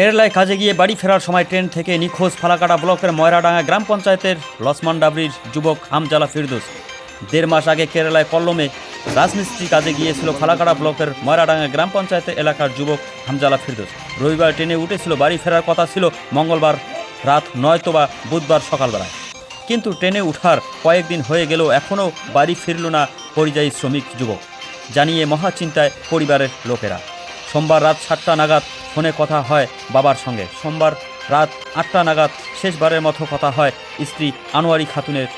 কেরালায় কাজে গিয়ে বাড়ি ফেরার সময় ট্রেন থেকে নিখোঁজ ফালাকাটা ব্লকের ময়রাডাঙ্গা গ্রাম পঞ্চায়েতের লসমান ডাবরির যুবক হামজালা ফিরদোস। দেড় মাস আগে কেরালায় কল্লমে রাজমিস্ত্রি কাজে গিয়েছিল ফালাকাটা ব্লকের ময়রাডাঙ্গা গ্রাম পঞ্চায়েতের এলাকার যুবক হামজালা ফিরদোস। রবিবার ট্রেনে উঠেছিল, বাড়ি ফেরার কথা ছিল মঙ্গলবার রাত নয়তো বা বুধবার সকালবেলায়। কিন্তু ট্রেনে উঠার কয়েকদিন হয়ে গেলেও এখনও বাড়ি ফিরল না পরিযায়ী শ্রমিক যুবক। জানিয়ে মহাচিন্তায় পরিবারের লোকেরা। সোমবার রাত সাতটা নাগাদ ফোনে কথা হয় বাবার সঙ্গে। সোমবার রাত আটটা নাগাদ শেষবারের মতো কথা হয় স্ত্রী আনোয়ারি খাতুনের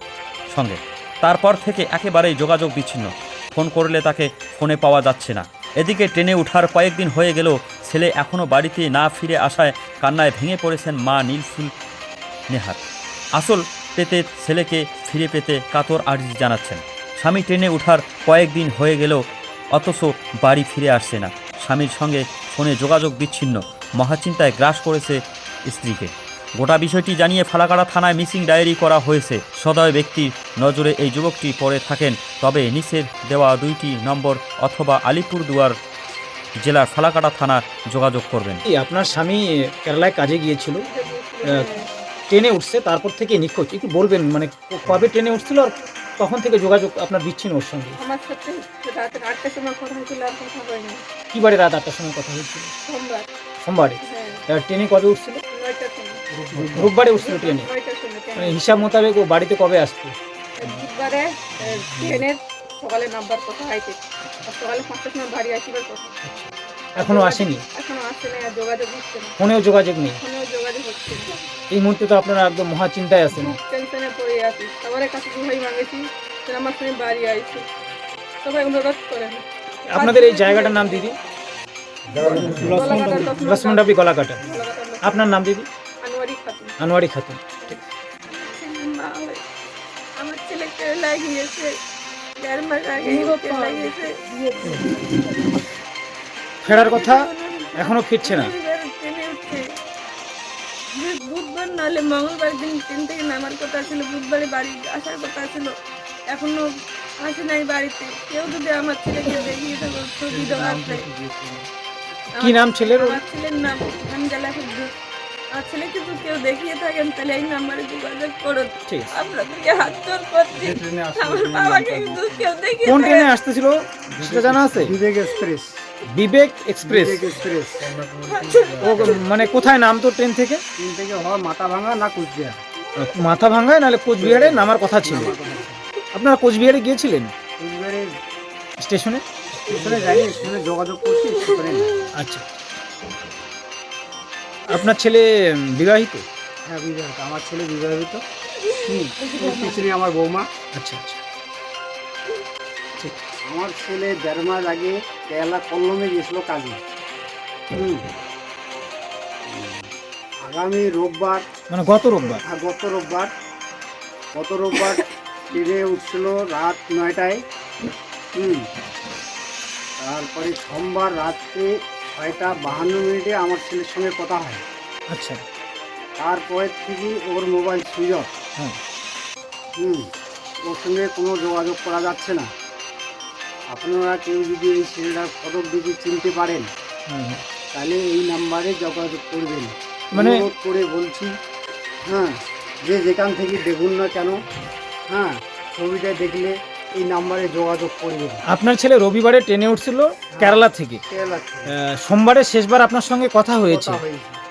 সঙ্গে। তারপর থেকে একেবারেই যোগাযোগ বিচ্ছিন্ন। ফোন করলে তাকে ফোনে পাওয়া যাচ্ছে না। এদিকে ট্রেনে ওঠার কয়েকদিন হয়ে গেলেও ছেলে এখনও বাড়িতে না ফিরে আসায় কান্নায় ভেঙে পড়েছেন মা নীলফুল নেহাত আসল পেতে ছেলেকে ফিরে পেতে কাতর আর্জি জানাচ্ছেন। স্বামী ট্রেনে ওঠার কয়েকদিন হয়ে গেলেও অথচ বাড়ি ফিরে আসছে না। স্বামীর সঙ্গে ফোনে যোগাযোগ বিচ্ছিন্ন। মহাচিন্তায় গ্রাস করেছে স্ত্রীকে। গোটা বিষয়টি জানিয়ে ফালাকাড়া থানায় মিসিং ডায়েরি করা হয়েছে। সদয় ব্যক্তির নজরে এই যুবকটি পড়ে থাকেন, তবে নিচের দেওয়া দুইটি নম্বর অথবা আলিপুরদুয়ার জেলার ফালাকাটা থানা যোগাযোগ করবেন। আপনার স্বামী কেরালায় কাজে গিয়েছিল ট্রেনে উঠছে, তারপর থেকে নিখোঁজ। একটু বলবেন মানে কবে ট্রেনে উঠছিল আর তখন থেকে যোগাযোগ আপনার বিচ্ছিন্ন ওর সঙ্গে? আমার সাথে রাতের আটটার সময় কথা হয়েছিল আর কথা হয়নি। কি বারে রাত আটটার সময় কথা হয়েছিল? সোমবার। সোমবারে? হ্যাঁ। ট্রেনে কবে উঠছিল? রোববারে উঠছিল ট্রেনে? মানে হিসাব মোতাবেক ও বাড়িতে কবে আসতো? বুধবারে ট্রেনের সকালে নাম্বার কথা সকালে পাঁচটার সময় বাড়ি আসিবার কথা। এখনও আসেনি? এখনও আসছে না আর যোগাযোগ হচ্ছে না। ফোনেও যোগাযোগ নেই? ফোনেও যোগাযোগ হচ্ছে এই মুহূর্তে তো আপনারা একদম মহা চিন্তায় আছেন। সবার কাছে দুহাই মাগেছি সেটা আমার সঙ্গে বাড়ি আইছে। সবাই অনুরোধ করেন আপনাদের এই জায়গাটার নাম দিদি? লক্ষ্মণ ডাবলি গলাকাটা। আপনার নাম দিদি? আনোয়ারি খাতুন। আনোয়ারি খাতুন। মা আমার ছেলে কেরালায় গিয়েছে মাস আগে কেরালায় ফেরার কথা এখনও ফিরছে না। নাহলে মঙ্গলবার দিন ট্রেন থেকে নামার কথা ছিল বুধবারে বাড়ি আসার কথা ছিল। এখনও আসে নাই বাড়িতে। কেউ যদি আমার ছেলেকে দেখিয়ে দেবো ছবি দেওয়াতে কি নাম ছেলের আমার ছেলের নাম হামজালা ফেরদৌস আর ছেলেকে যদি কেউ দেখিয়ে থাকেন তাহলে এই নাম্বারে যোগাযোগ করুন। ঠিক আপনাদেরকে হাত জোর করছি। আমার বাবাকে কিন্তু কেউ দেখিয়ে কোন ট্রেনে আসতেছিল? সেটা জানা আছে? Vivek express. Vivek express? Express ও মানে কোথায় নামতো ট্রেন থেকে? তিন থেকে হয় মাথা ভাঙা না কুচবিহার। মাথা ভাঙ্গায় নাহলে কোচবিহারে নামার কথা ছিল। আপনারা কোচবিহারে গিয়েছিলেন? কুচবিহারের স্টেশনে? স্টেশনে যাইনি স্টেশনে যোগাযোগ করছি স্টেশনে আচ্ছা। আপনার ছেলে বিবাহিত? হ্যাঁ বিবাহিত। আমার ছেলে বিবাহিত। হুম আমার বৌমা। আচ্ছা আচ্ছা। আমার ছেলে দেড় মাস আগে কেলা কল্লমে গিয়েছিল কাজে। হুম। আগামী রোববার মানে গত রোববার? আর গত রোববার। গত রোববার ট্রেনে উঠছিল রাত নয়টায়। হুম। তারপরে সোমবার রাত্রে ছয়টা বাহান্ন মিনিটে আমার ছেলের সঙ্গে কথা হয়। আচ্ছা। তারপরে থেকে ওর মোবাইল সুইচ অফ। হ্যাঁ। হুম। ওর সঙ্গে কোনো যোগাযোগ করা যাচ্ছে না। আপনারা কেউ যদি এই ছেলেটার ফটো দিকে চিনতে পারেন হ্যাঁ, হ্যাঁ। তাহলে এই নাম্বারে যোগাযোগ করবেন। মানে- করে বলছি হ্যাঁ যে যেখান থেকে দেখুন না কেন হ্যাঁ ছবিটা দেখলে এই নাম্বারে যোগাযোগ করবেন। আপনার ছেলে রবিবারে ট্রেনে উঠছিল কেরালা থেকে। কেরালা সোমবারে শেষবার আপনার সঙ্গে কথা হয়েছে।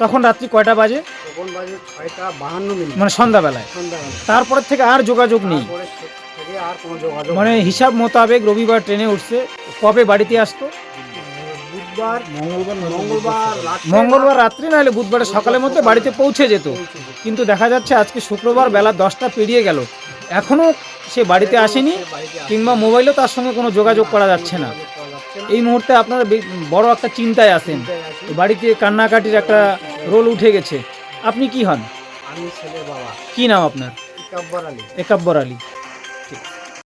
তখন রাত্রি কয়টা বাজে? তখন বাজে ছয়টা বাহান্ন মিনিট। মানে সন্ধ্যাবেলায়। সন্ধ্যাবেলা তারপরে থেকে আর যোগাযোগ নেই। তারপরে থেকে আর কোনো যোগাযোগ মানে হিসাব মোতাবেক রবিবার ট্রেনে উঠছে। কবে বাড়িতে আসতো? বুধবার মঙ্গলবার মঙ্গলবার রাত্রে মঙ্গলবার রাত্রি নাহলে বুধবার সকালের মধ্যে বাড়িতে পৌঁছে যেত। কিন্তু দেখা যাচ্ছে আজকে শুক্রবার বেলা দশটা পেরিয়ে গেল। এখনও সে বাড়িতে আসেনি বাড়িতে কিংবা মোবাইলেও তার সঙ্গে কোনো যোগাযোগ করা যাচ্ছে না। যাচ্ছে না। এই মুহূর্তে আপনারা বে- বড় একটা চিন্তায় আছেন। চিন্তায় বাড়িতে কান্নাকাটির একটা রোল উঠে গেছে। আপনি কি হন? আমি ছেলের বাবা। কি নাম আপনার? একাব্বর আলী। একাব্বর আলী।